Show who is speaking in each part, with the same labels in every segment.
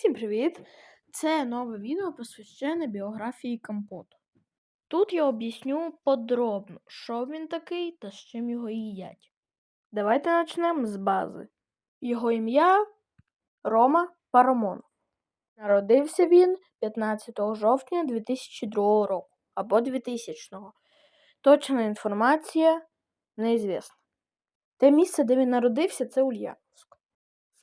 Speaker 1: Всім привіт! Це нове відео посвящене біографії компоту. Тут я об'ясню подробно, що він такий та з чим його їдять. Давайте почнемо з бази. Його ім'я Рома Парамонов. Народився він 15 жовтня 2002 року або 2000 го Точна інформація неізвісна. Те місце, де він народився, це Ульяновськ.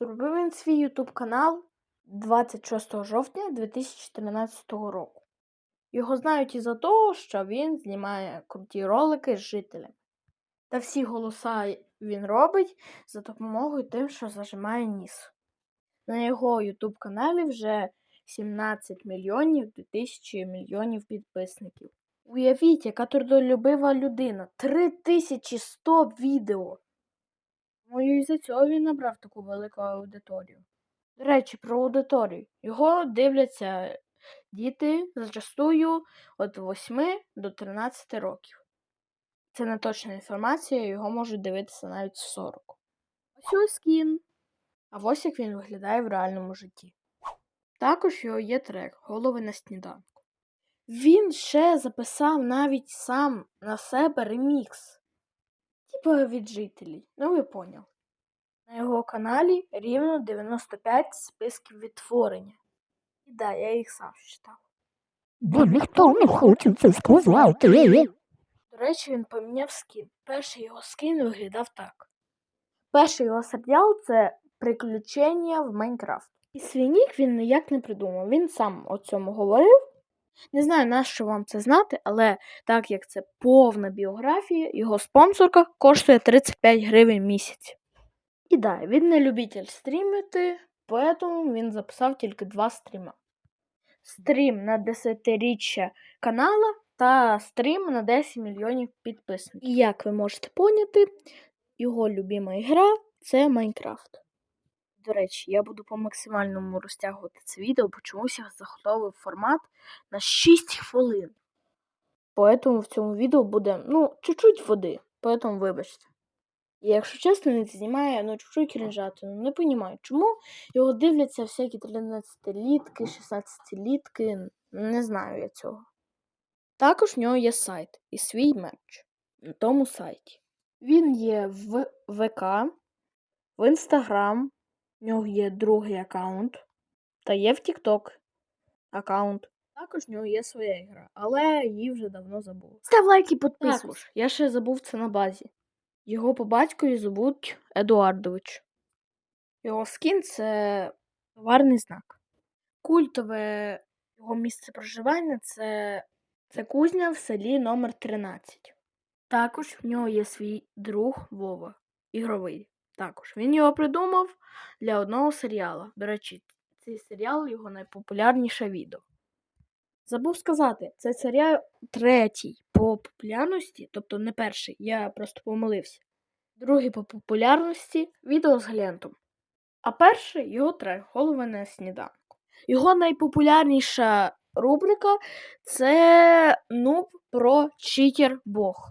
Speaker 1: Зробив він свій YouTube канал 26 жовтня 2013 року. Його знають із-за того, що він знімає круті ролики з жителями. Та всі голоса він робить за допомогою тим, що зажимає ніс. На його YouTube каналі вже 17 мільйонів 2000 мільйонів підписників. Уявіть, яка трудолюбива людина. 3100 відео. Ну і за цього він набрав таку велику аудиторію. Речі, про аудиторію. Його дивляться діти зачастую від 8 до 13 років. Це не точна інформація, його можуть дивитися навіть в 40. Ось ось скін. А ось як він виглядає в реальному житті. Також його є трек Голови на сніданку. Він ще записав навіть сам на себе ремікс. Типа від жителів. Ну ви поняли. На його каналі рівно 95 списків відтворення. І да, я їх сам читав.
Speaker 2: Бо ніхто не хоче це сказати.
Speaker 1: До речі, він поміняв скін. Перший його скін виглядав так. Перший його серіал це Приключення в Майнкрафт. І свій нік він ніяк не придумав. Він сам о цьому говорив. Не знаю, на що вам це знати, але так як це повна біографія, його спонсорка коштує 35 гривень місяць. І да, він не любитель стрімити, тому він записав тільки два стріма. Стрім на 10-річчя канала та стрім на 10 мільйонів підписників. І як ви можете поняти, його любима ігра це Майнкрафт. До речі, я буду по максимальному розтягувати це відео, бо чомусь я заготовив формат на 6 хвилин. Поэтому в цьому відео буде, ну, чуть-чуть води, поэтому вибачте. І якщо чесно, він знімає ну, чуть-чуть. Ну, не розумію, чому його дивляться всякі 13-літки, 16-літки. Не знаю я цього. Також в нього є сайт і свій мерч на тому сайті. Він є в ВК, в Інстаграм, в нього є другий аккаунт, та є в TikTok аккаунт. Також в нього є своя ігра, але її вже давно забув. Став лайк і підписуйся. Також, я ще забув це на базі. Його по батькові звуть Едуардович. Його скін це товарний знак. Культове його місце проживання це, це кузня в селі номер 13 Також в нього є свій друг Вова, ігровий. Також він його придумав для одного серіалу. До речі, цей серіал його найпопулярніше відео. Забув сказати, це серіал третій по популярності, тобто не перший, я просто помилився. Другий по популярності відео з Глентом. А перший його трек Голови на сніданку. Його найпопулярніша рубрика це нуб про читер Бог.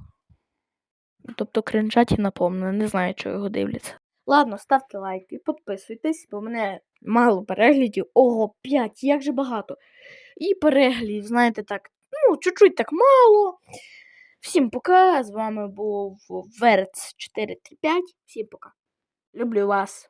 Speaker 1: Тобто кринжаті напомню, не знаю, чого його дивляться. Ладно, ставте лайки, підписуйтесь, бо мене мало переглядів. Ого, 5, як же багато. І переглядів, знаєте, так, ну, чуть-чуть так мало. Всім пока. З вами був Верц 435. Всім пока. Люблю вас.